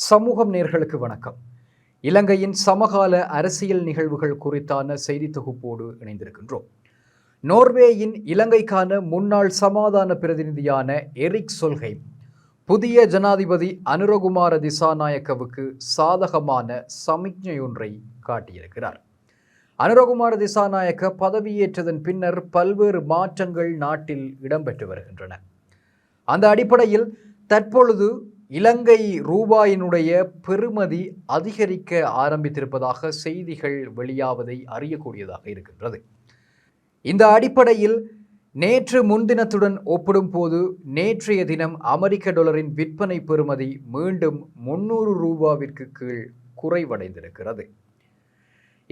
சமூகம் நேர்களுக்கு வணக்கம். இலங்கையின் சமகால அரசியல் நிகழ்வுகள் குறித்தான செய்தி தொகுப்போடு இணைந்திருக்கின்றோம். நோர்வேயின் இலங்கைக்கான முன்னாள் சமாதான பிரதிநிதியான எரிக் சொல்கை புதிய ஜனாதிபதி அனுரகுமார திசாநாயக்கவுக்கு சாதகமான சமிக்ஞையொன்றை காட்டியிருக்கிறார். அனுரகுமார திசாநாயக்க பதவியேற்றதன் பின்னர் பல்வேறு மாற்றங்கள் நாட்டில் இடம்பெற்று வருகின்றன. அந்த அடிப்படையில் தற்பொழுது இலங்கை ரூபாயினுடைய பெறுமதி அதிகரிக்க ஆரம்பித்திருப்பதாக செய்திகள் வெளியாவதை அறியக்கூடியதாக இருக்கின்றது. இந்த அடிப்படையில் நேற்று முன்தினத்துடன் ஒப்பிடும்போது நேற்றைய தினம் அமெரிக்க டாலரின் விற்பனை பெறுமதி மீண்டும் முன்னூறு ரூபாவிற்கு கீழ் குறைவடைந்திருக்கிறது.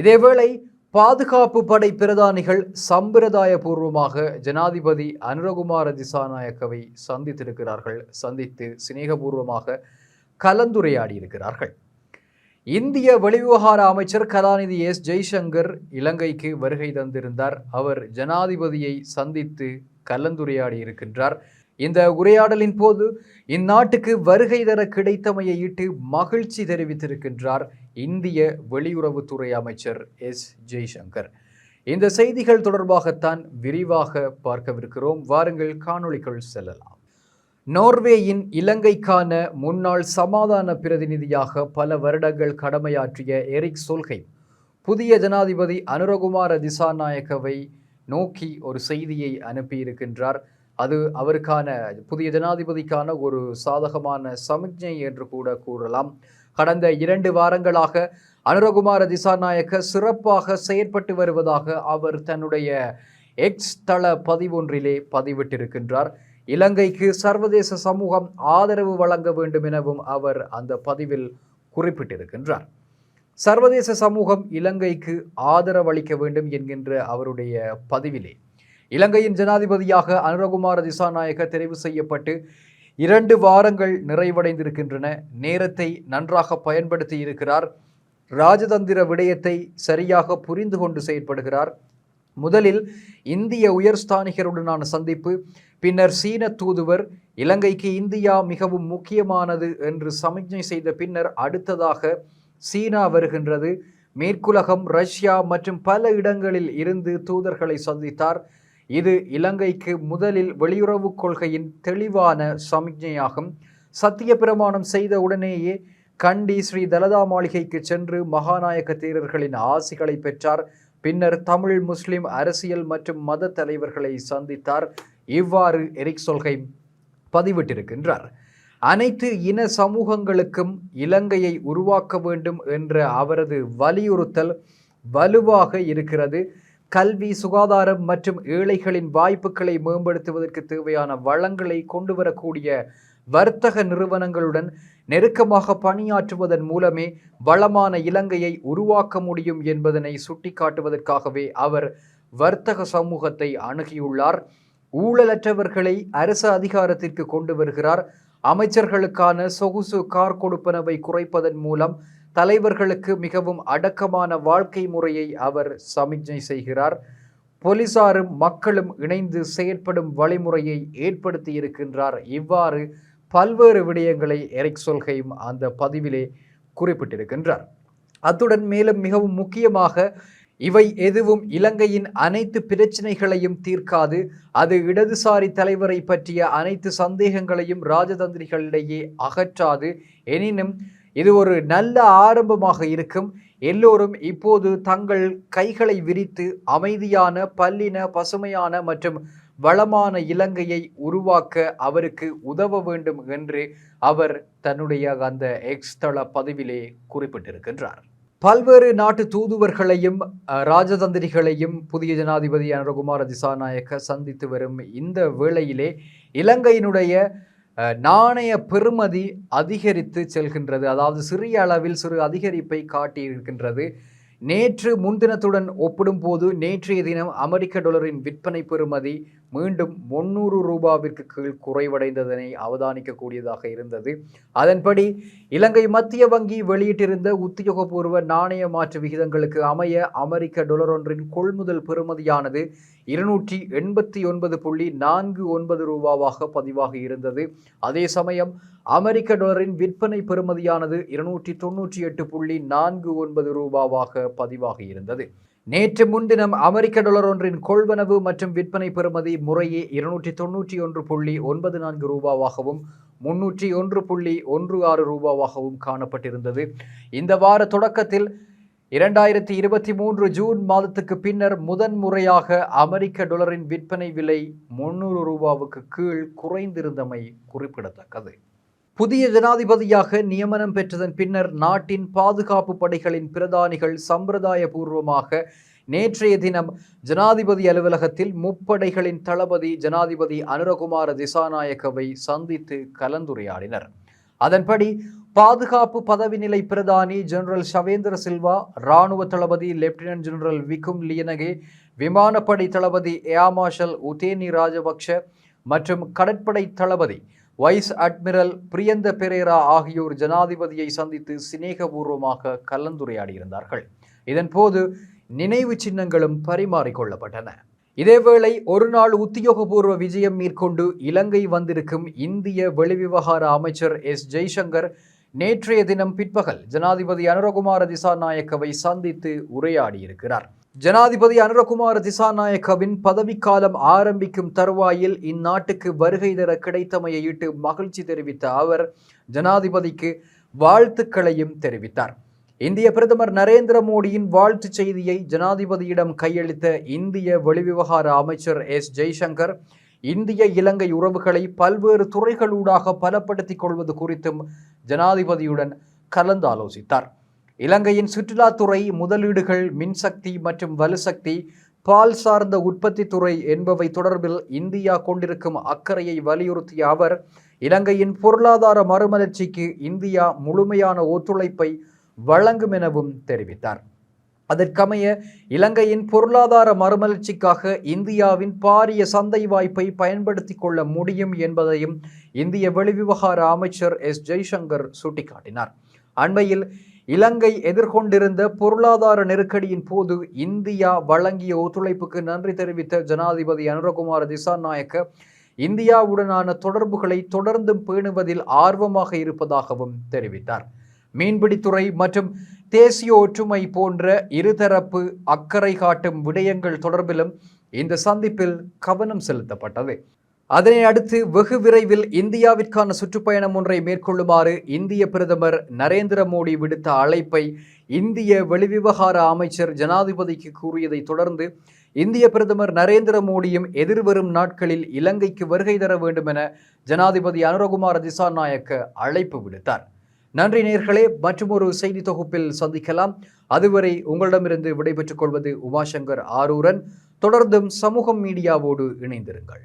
இதேவேளை பாதுகாப்பு படை பிரதானிகள் சம்பிரதாயபூர்வமாக ஜனாதிபதி அனுரகுமார திசாநாயக்கவை சந்தித்திருக்கிறார்கள். சந்தித்து சிநேகபூர்வமாக கலந்துரையாடி இருக்கிறார்கள் இந்திய வெளிவிவகார அமைச்சர் கலாநிதி எஸ். ஜெய்சங்கர் இலங்கைக்கு வருகை தந்திருந்தார். அவர் ஜனாதிபதியை சந்தித்து கலந்துரையாடி இருக்கின்றார் இந்த உரையாடலின் போது இந்நாட்டுக்கு வருகை தர கிடைத்தமையை இட்டு மகிழ்ச்சி தெரிவித்திருக்கின்றார். இந்திய வெளியுறவுத்துறை அமைச்சர் எஸ். ஜெய்சங்கர். இந்த செய்திகள் தொடர்பாகத்தான் விரிவாக பார்க்கவிருக்கிறோம். வாருங்கள் காணொளிக்குள் செல்லலாம். நோர்வேயின் இலங்கைக்கான முன்னாள் சமாதான பிரதிநிதியாக பல வருடங்கள் கடமையாற்றிய எரிக் சொல்கை புதிய ஜனாதிபதி அனுரகுமார திசாநாயக்கவை நோக்கி ஒரு செய்தியை அனுப்பியிருக்கின்றார். அது அவருக்கான புதிய ஜனாதிபதிக்கான ஒரு சாதகமான சமிக்ஞை என்று கூட கூறலாம். கடந்த இரண்டு வாரங்களாக அனுரகுமார திசாநாயக்க சிறப்பாக செயற்பட்டு வருவதாக அவர் தன்னுடைய எக்ஸ் தள பதிவொன்றிலே பதிவிட்டிருக்கின்றார். இலங்கைக்கு சர்வதேச சமூகம் ஆதரவு வழங்க வேண்டும் எனவும் அவர் அந்த பதிவில் குறிப்பிட்டிருக்கின்றார். சர்வதேச சமூகம் இலங்கைக்கு ஆதரவளிக்க வேண்டும் என்கின்ற அவருடைய பதிவிலே. இலங்கையின் ஜனாதிபதியாக அனுரகுமார திசாநாயக தெரிவு செய்யப்பட்டு இரண்டு வாரங்கள் நிறைவடைந்திருக்கின்றன. நேரத்தை நன்றாக பயன்படுத்தி இருக்கிறார். ராஜதந்திர விடயத்தை சரியாக புரிந்து கொண்டு செயற்படுகிறார். முதலில் இந்திய உயர்ஸ்தானிகருடனான சந்திப்பு பின்னர் சீன தூதுவர் இலங்கைக்கு இந்தியா மிகவும் முக்கியமானது என்று சமிக்ஞை செய்த பின்னர் அடுத்ததாக சீனா வருகின்றது. மேற்குலகம் ரஷ்யா மற்றும் பல இடங்களில் இருந்து தூதர்களை சந்தித்தார். இது இலங்கைக்கு முதலில் வெளியுறவு கொள்கையின் தெளிவான சமிக்ஞையாகும். சத்திய பிரமாணம் செய்த உடனேயே கண்டி ஸ்ரீ தலதா மாளிகைக்கு சென்று மகாநாயக தேரர்களின் ஆசிகளை பெற்றார். பின்னர் தமிழ் முஸ்லிம் அரசியல் மற்றும் மத தலைவர்களை சந்தித்தார். இவ்வாறு எரிக் சொல்கை பதிவிட்டிருக்கின்றார். அனைத்து இன சமூகங்களுக்கும் இலங்கையை உருவாக்க வேண்டும் என்ற அவரது வலியுறுத்தல் வலுவாக இருக்கிறது. கல்வி சுகாதாரம் மற்றும் ஏழைகளின் வாய்ப்புகளை மேம்படுத்துவதற்கு தேவையான வளங்களை கொண்டு வரக்கூடிய வர்த்தக நிறுவனங்களுடன் நெருக்கமாக பணியாற்றுவதன் மூலமே வளமான இலங்கையை உருவாக்க முடியும் என்பதனை சுட்டிக்காட்டுவதற்காகவே அவர் வர்த்தக சமூகத்தை அணுகியுள்ளார். ஊழலற்றவர்களை அரசு அதிகாரத்திற்கு கொண்டு வருகிறார். அமைச்சர்களுக்கான சொகுசு கார் கொடுப்பனவை குறைப்பதன் மூலம் தலைவர்களுக்கு மிகவும் அடக்கமான வாழ்க்கை முறையை அவர் சமிக்ஞை செய்கிறார். போலீசாரும் மக்களும் இணைந்து செயற்படும் வழிமுறையை ஏற்படுத்தி இருக்கின்றார். இவ்வாறு பல்வேறு விடயங்களை எரிக் சொல்கையும் அந்த பதிவிலே குறிப்பிட்டிருக்கின்றார். அத்துடன் மேலும் மிகவும் முக்கியமாக இவை எதுவும் இலங்கையின் அனைத்து பிரச்சனைகளையும் தீர்க்காது. அது இடதுசாரி தலைவரை பற்றிய அனைத்து சந்தேகங்களையும் ராஜதந்திரிகளிடையே அகற்றாது. எனினும் இது ஒரு நல்ல ஆரம்பமாக இருக்கும். எல்லோரும் இப்போது தங்கள் கைகளை விரித்து அமைதியான பல்லின பசுமையான மற்றும் வளமான இலங்கையை உருவாக்க அவருக்கு உதவ வேண்டும் என்று அவர் தன்னுடைய அந்த எக்ஸ் தள பதிவிலே குறிப்பிட்டிருக்கின்றார். பல்வேறு நாட்டு தூதுவர்களையும் ராஜதந்திரிகளையும் புதிய ஜனாதிபதி அனுரகுமார திசாநாயக்க சந்தித்து வரும் இந்த வேளையிலே இலங்கையினுடைய நாணய பெறுமதி அதிகரித்து செல்கின்றது. அதாவது சிறிய அளவில் சிறு அதிகரிப்பை காட்டியிருக்கின்றது. நேற்று முன்தினத்துடன் ஒப்பிடும்போது நேற்றைய தினம் அமெரிக்க டாலரின் விற்பனை பெறுமதி மீண்டும் முன்னூறு ரூபாவிற்கு கீழ் குறைவடைந்ததனை அவதானிக்கக்கூடியதாக இருந்தது. அதன்படி இலங்கை மத்திய வங்கி வெளியிட்டிருந்த உத்தியோகபூர்வ நாணய மாற்று விகிதங்களுக்கு அமைய அமெரிக்க டொலர் ஒன்றின் கொள்முதல் பெறுமதியானது இருநூற்றி எண்பத்தி ஒன்பது புள்ளி நான்கு ஒன்பது ரூபாவாக பதிவாகி இருந்தது. அதே சமயம் அமெரிக்க டாலரின் விற்பனை பெறுமதியானது இருநூற்றி தொன்னூற்றி எட்டு புள்ளி நான்கு ஒன்பது ரூபாவாக பதிவாகி இருந்தது. நேற்று முன்தினம் அமெரிக்க டாலர் ஒன்றின் கொள்வனவு மற்றும் விற்பனை பெறுமதி முறையே இருநூற்றி தொன்னூற்றி ஒன்று புள்ளி ஒன்பது நான்கு ரூபாவாகவும் முன்னூற்றி ஒன்று புள்ளி ஒன்று ஆறு ரூபாவாகவும் காணப்பட்டிருந்தது. இந்த வார தொடக்கத்தில் இரண்டாயிரத்தி இருபத்தி மூன்று ஜூன் மாதத்துக்கு பின்னர் முதன்முறையாக அமெரிக்க டாலரின் விற்பனை விலை முன்னூறு ரூபாவுக்கு கீழ் குறைந்திருந்தமை குறிப்பிடத்தக்கது. புதிய ஜனாதிபதியாக நியமனம் பெற்றதன் பின்னர் நாட்டின் பாதுகாப்பு படைகளின் பிரதானிகள் சம்பிரதாயபூர்வமாக நேற்றைய தினம் ஜனாதிபதி அலுவலகத்தில் முப்படைகளின் தளபதி ஜனாதிபதி அனுரகுமார திசாநாயக்கவை சந்தித்து கலந்துரையாடினர். அதன்படி பாதுகாப்பு பதவி நிலை பிரதானி ஜெனரல் ஷவேந்திர சில்வா இராணுவ தளபதி லெப்டினன்ட் ஜெனரல் விக்கும் லியனகே விமானப்படை தளபதி ஏர் மார்ஷல் உதேனி ராஜபக்ஷ மற்றும் கடற்படை தளபதி வைஸ் அட்மிரல் பிரியந்த பெரேரா ஆகியோர் ஜனாதிபதியை சந்தித்து சிநேகபூர்வமாக கலந்துரையாடியிருந்தார்கள். இதன்போது நினைவு சின்னங்களும் பரிமாறிக்கொள்ளப்பட்டன. இதேவேளை ஒருநாள் உத்தியோகபூர்வ விஜயம் மேற்கொண்டு இலங்கை வந்திருக்கும் இந்திய வெளிவிவகார அமைச்சர் எஸ் ஜெய்சங்கர் நேற்றைய தினம் பிற்பகல் ஜனாதிபதி அனுரகுமார திசாநாயக்கவை சந்தித்து உரையாடியிருக்கிறார். ஜனாதிபதி அனுரகுமார திசாநாயக்கவின் பதவிக்காலம் ஆரம்பிக்கும் தருவாயில் இந்நாட்டுக்கு வருகை தர கிடைத்தமையிட்டு மகிழ்ச்சி தெரிவித்த அவர் ஜனாதிபதிக்கு வாழ்த்துக்களையும் தெரிவித்தார். இந்திய பிரதமர் நரேந்திர மோடியின் வாழ்த்து செய்தியை ஜனாதிபதியிடம் கையளித்த இந்திய வெளிவிவகார அமைச்சர் எஸ். ஜெய்சங்கர் இந்திய இலங்கை உறவுகளை பல்வேறு துறைகளூடாக பலப்படுத்திக் கொள்வது குறித்தும் ஜனாதிபதியுடன் கலந்தாலோசித்தார். இலங்கையின் சுற்றுலாத்துறை முதலீடுகள் மின்சக்தி மற்றும் வலுசக்தி பால் சார்ந்த உற்பத்தி துறை என்பவை தொடர்பில் இந்தியா கொண்டிருக்கும் அக்கறையை வலியுறுத்திய அவர் இலங்கையின் பொருளாதார மறுமலர்ச்சிக்கு இந்தியா முழுமையான ஒத்துழைப்பை வழங்கும் எனவும் தெரிவித்தார். அதற்கமைய இலங்கையின் பொருளாதார மறுமலர்ச்சிக்காக இந்தியாவின் பாரிய சந்தை வாய்ப்பை பயன்படுத்திக் கொள்ள முடியும் என்பதையும் இந்திய வெளிவிவகார அமைச்சர் எஸ். ஜெய்சங்கர் சுட்டிக்காட்டினார். அண்மையில் இலங்கை எதிர்கொண்டிருந்த பொருளாதார நெருக்கடியின் போது இந்தியா வழங்கிய ஒத்துழைப்புக்கு நன்றி தெரிவித்த ஜனாதிபதி அனுரகுமார திசாநாயக்க இந்தியாவுடனான தொடர்புகளை தொடர்ந்தும் பேணுவதில் ஆர்வமாக இருப்பதாகவும் தெரிவித்தார். மீன்பிடித்துறை மற்றும் தேசிய ஒற்றுமை போன்ற இருதரப்பு அக்கறை காட்டும் விடயங்கள் தொடர்பிலும் இந்த சந்திப்பில் கவனம் செலுத்தப்பட்டது. அதனை அடுத்து வெகு விரைவில் இந்தியாவிற்கான சுற்றுப்பயணம் ஒன்றை மேற்கொள்ளுமாறு இந்திய பிரதமர் நரேந்திர மோடி விடுத்த அழைப்பை இந்திய வெளிவிவகார அமைச்சர் ஜனாதிபதிக்கு கூறியதை தொடர்ந்து இந்திய பிரதமர் நரேந்திர மோடியும் எதிர்வரும் நாட்களில் இலங்கைக்கு வருகை தர வேண்டும் என ஜனாதிபதி அனுரகுமார திசாநாயக்க அழைப்பு விடுத்தார். நன்றி நேர்களே மற்றும் ஒரு செய்தி தொகுப்பில் சந்திக்கலாம். அதுவரை உங்களிடமிருந்து விடைபெற்றுக் கொள்வது உமாசங்கர் ஆரூரன். தொடர்ந்தும் சமூகம் மீடியாவோடு இணைந்திருங்கள்.